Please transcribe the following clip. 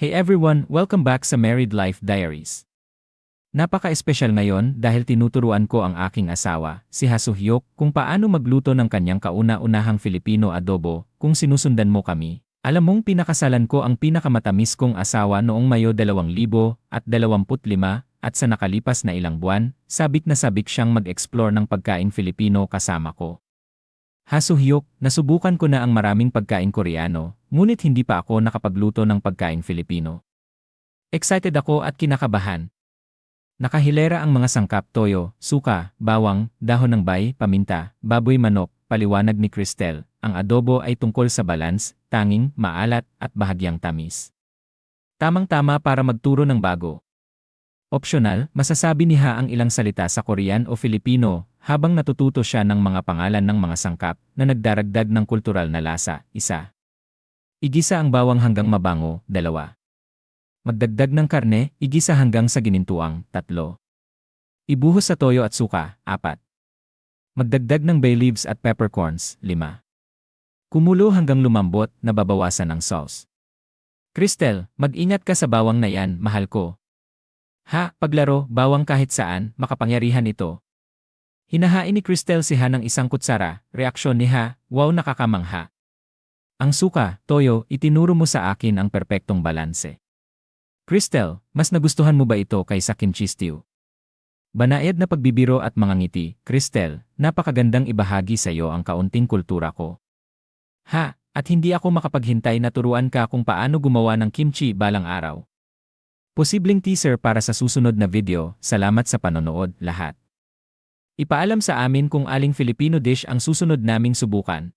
Hey everyone, welcome back sa Married Life Diaries. Napaka-espesyal ngayon dahil tinuturuan ko ang aking asawa, si Hasuhyok, kung paano magluto ng kanyang kauna-unahang Filipino adobo kung sinusundan mo kami. Alam mong pinakasalan ko ang pinakamatamis kong asawa noong Mayo 2025 at sa nakalipas na ilang buwan, sabik na sabik siyang mag-explore ng pagkain Filipino kasama ko. Hasuhyok, nasubukan ko na ang maraming pagkain Koreano, ngunit hindi pa ako nakapagluto ng pagkain Filipino. Excited ako at kinakabahan. Nakahilera ang mga sangkap toyo, suka, bawang, dahon ng bay, paminta, baboy manok, paliwanag ni Cristel. Ang adobo ay tungkol sa balance, tanging, maalat, at bahagyang tamis. Tamang-tama para magturo ng bago. Optional, masasabi niya ang ilang salita sa Korean o Filipino habang natututo siya ng mga pangalan ng mga sangkap na nagdaragdag ng kultural na lasa, isa. Igisa ang bawang hanggang mabango, dalawa. Magdagdag ng karne, igisa hanggang sa ginintuang, tatlo. Ibuhos sa toyo at suka, apat. Magdagdag ng bay leaves at peppercorns, lima. Kumulo hanggang lumambot, nababawasan ng sauce. Cristel, mag-ingat ka sa bawang na yan, mahal ko. Ha, paglaro, bawang kahit saan, makapangyarihan ito. Hinahain ni Cristel si Ha ng isang kutsara, reaksyon ni Ha, wow nakakamangha. Ang suka, toyo, itinuro mo sa akin ang perpektong balanse. Cristel, mas nagustuhan mo ba ito kaysa kimchi stew? Banayad na pagbibiro at mga ngiti, Cristel, napakagandang ibahagi sa iyo ang kaunting kultura ko. Ha, at hindi ako makapaghintay na turuan ka kung paano gumawa ng kimchi balang araw. Posibleng teaser para sa susunod na video, salamat sa panonood, lahat. Ipaalam sa amin kung aling Filipino dish ang susunod naming subukan.